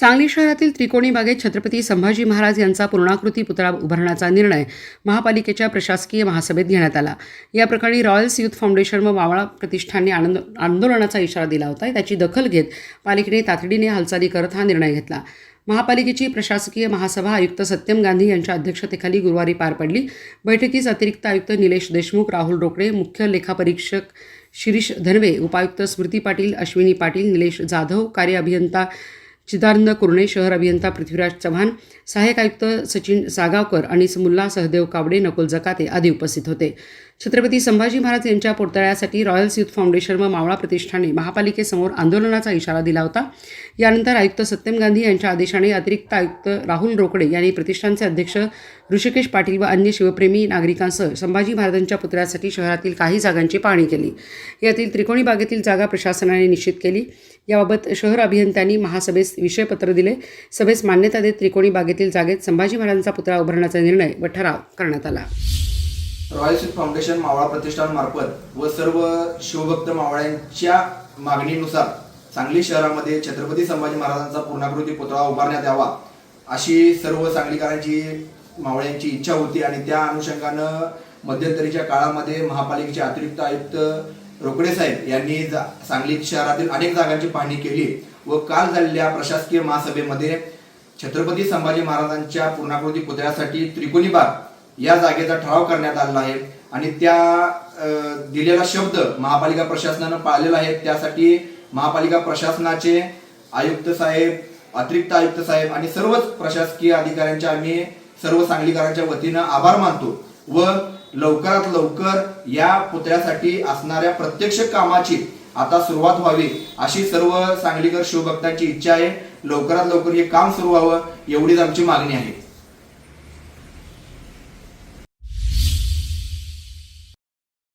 सांगली शहरातील त्रिकोणी बागेत छत्रपती संभाजी महाराज यांचा पूर्णाकृती पुतळा उभारण्याचा निर्णय महापालिकेच्या प्रशासकीय महासभेत घेण्यात आला. या प्रकरणी रॉयल्स युथ फाउंडेशन व मावळा प्रतिष्ठानने आनंद आंदोलनाचा इशारा दिला होता. त्याची दखल घेत पालिकेने तातडीने हालचाली करत हा निर्णय घेतला. महापालिकेची प्रशासकीय महासभा आयुक्त सत्यम गांधी यांच्या अध्यक्षतेखाली गुरुवारी पार पडली. बैठकीस अतिरिक्त आयुक्त निलेश देशमुख राहुल रोकडे मुख्य लेखापरीक्षक शिरीष धनवे उपायुक्त स्मृती पाटील अश्विनी पाटील निलेश जाधव कार्य अभियंता चिदानंद कुर्णे शहर अभियंता पृथ्वीराज चव्हाण सहाय्यक आयुक्त सचिन सागावकर आणि मुल्ला सहदेव कावडे नकुल जकाते आदी उपस्थित होते. छत्रपती संभाजी महाराज यांच्या पुतळ्यासाठी रॉयल्स युथ फाउंडेशन व मावळा प्रतिष्ठाने महापालिकेसमोर आंदोलनाचा इशारा दिला होता. यानंतर आयुक्त सत्यम गांधी यांच्या आदेशाने अतिरिक्त आयुक्त राहुल रोकडे यांनी प्रतिष्ठानचे अध्यक्ष ऋषिकेश पाटील व अन्य शिवप्रेमी नागरिकांसह संभाजी महाराजांच्या पुतळ्यासाठी शहरातील काही जागांची पाहणी केली. यातील त्रिकोणी बागेतील जागा प्रशासनाने निश्चित केली. याबाबत शहर अभियंत्यांनी महासभेस विषयपत्र दिले. सभेस मान्यता देत त्रिकोणी बागेतील जागेत संभाजी महाराजांचा पुतळा उभारण्याचा निर्णय व ठराव करण्यात आला. रॉयल सीट फाउंडेशन मावळा प्रतिष्ठान मार्फत व सर्व शिवभक्त मावळ्यांच्या मागणीनुसार सांगली शहरामध्ये छत्रपती संभाजी महाराजांचा पूर्णाकृती पुतळा उभारण्यात यावा अशी सर्व सांगलीकरांची मावळ्यांची इच्छा होती आणि त्या अनुषंगानं मध्यंतरीच्या काळामध्ये महापालिकेचे अतिरिक्त आयुक्त रोकडे साहेब यांनी जा- सांगली शहरातील अनेक जागांची पाहणी केली व काल झालेल्या प्रशासकीय महासभेमध्ये छत्रपती संभाजी महाराजांच्या पूर्णाकृती पुतळ्यासाठी त्रिकोणी बाग या जागेचा ठराव करण्यात आलेला आहे आणि त्या दिलेला शब्द महापालिका प्रशासनानं पाळलेला आहे. त्यासाठी महापालिका प्रशासनाचे आयुक्त साहेब अतिरिक्त आयुक्त साहेब आणि सर्वच प्रशासकीय अधिकाऱ्यांच्या आम्ही सर्व सांगलीकरांच्या वतीनं आभार मानतो व लवकरात लवकर या पुतळ्यासाठी असणाऱ्या प्रत्यक्ष कामाची आता सुरुवात व्हावी अशी सर्व सांगलीकर शिवभक्तांची इच्छा आहे. लवकरात लवकर हे काम सुरू व्हावं एवढीच आमची मागणी आहे.